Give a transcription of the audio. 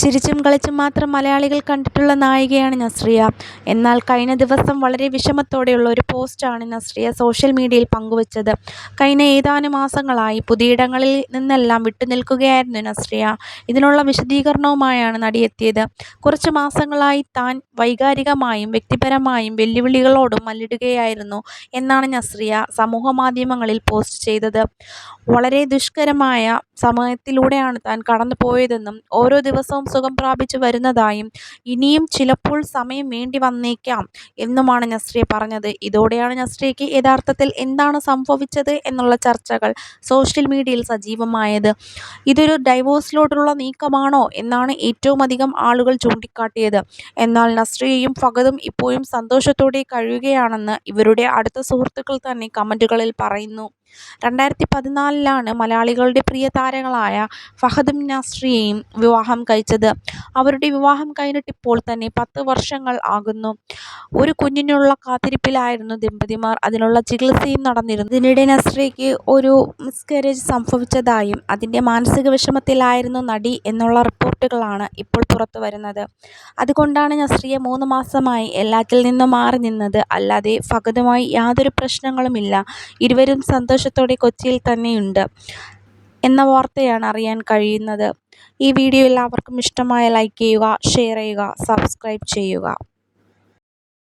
ചിരിച്ചും കളിച്ചും മാത്രം മലയാളികൾ കണ്ടിട്ടുള്ള നായികയാണ് നസ്രിയ. എന്നാൽ കഴിഞ്ഞ ദിവസം വളരെ വിഷമത്തോടെയുള്ള ഒരു പോസ്റ്റാണ് നസ്രിയ സോഷ്യൽ മീഡിയയിൽ പങ്കുവച്ചത്. കഴിഞ്ഞ ഏതാനും മാസങ്ങളായി പുതിയിടങ്ങളിൽ നിന്നെല്ലാം വിട്ടുനിൽക്കുകയായിരുന്നു നസ്രിയ. ഇതിനുള്ള വിശദീകരണവുമായാണ് നടി എത്തിയത് കുറച്ച് മാസങ്ങളായി താൻ വൈകാരികമായും വ്യക്തിപരമായും വെല്ലുവിളികളോടും മല്ലിടുകയായിരുന്നു എന്നാണ് നസ്രിയ സമൂഹ മാധ്യമങ്ങളിൽ പോസ്റ്റ് ചെയ്തത്. വളരെ ദുഷ്കരമായ സമയത്തിലൂടെയാണ് താൻ കടന്നു പോയതെന്നും ഓരോ ദിവസവും സുഖം പ്രാപിച്ചു വരുന്നതായും ഇനിയും ചിലപ്പോൾ സമയം വേണ്ടി വന്നേക്കാം എന്നുമാണ് നസ്രിയ പറഞ്ഞത്. ഇതോടെയാണ് നസ്രിയയ്ക്ക് യഥാർത്ഥത്തിൽ എന്താണ് സംഭവിച്ചത് എന്നുള്ള ചർച്ചകൾ സോഷ്യൽ മീഡിയയിൽ സജീവമായത്. ഇതൊരു ഡൈവോഴ്സിലോട്ടുള്ള നീക്കമാണോ എന്നാണ് ഏറ്റവും അധികം ആളുകൾ ചൂണ്ടിക്കാട്ടിയത്. എന്നാൽ നസ്രിയയും ഫഗതും ഇപ്പോഴും സന്തോഷത്തോടെ കഴിയുകയാണെന്ന് ഇവരുടെ അടുത്ത സുഹൃത്തുക്കൾ തന്നെ കമന്റുകളിൽ പറയുന്നു. രണ്ടായിരത്തി പതിനാലിലാണ് മലയാളികളുടെ പ്രിയ താരങ്ങളായ ഫഹദും നസ്രിയയും വിവാഹം കഴിച്ചത്. അവരുടെ വിവാഹം കഴിഞ്ഞിട്ടിപ്പോൾ തന്നെ പത്ത് വർഷങ്ങൾ ആകുന്നു. ഒരു കുഞ്ഞിനുള്ള കാത്തിരിപ്പിലായിരുന്നു ദമ്പതിമാർ. അതിനുള്ള ചികിത്സയും നടന്നിരുന്നു. ഇതിനിടെ നസ്രിയയ്ക്ക് ഒരു മിസ്കാരേജ് സംഭവിച്ചതായും അതിന്റെ മാനസിക വിഷമത്തിലായിരുന്നു നടി എന്നുള്ള റിപ്പോർട്ടുകളാണ് ഇപ്പോൾ പുറത്തു വരുന്നത്. അതുകൊണ്ടാണ് നസ്രിയ മൂന്ന് മാസമായി എല്ലാത്തിൽ നിന്നും മാറി നിന്നത്. അല്ലാതെ ഫഹദുമായി യാതൊരു പ്രശ്നങ്ങളുമില്ല. ഇരുവരും സന്തോഷത്തോടെ കൊച്ചിയിൽ തന്നെയുണ്ട് എന്ന വാർത്തയാണ് അറിയാൻ കഴിയുന്നത്. ഈ വീഡിയോ എല്ലാവർക്കും ഇഷ്ടമായ ലൈക്ക് ചെയ്യുക ഷെയർ ചെയ്യുക സബ്സ്ക്രൈബ് ചെയ്യുക.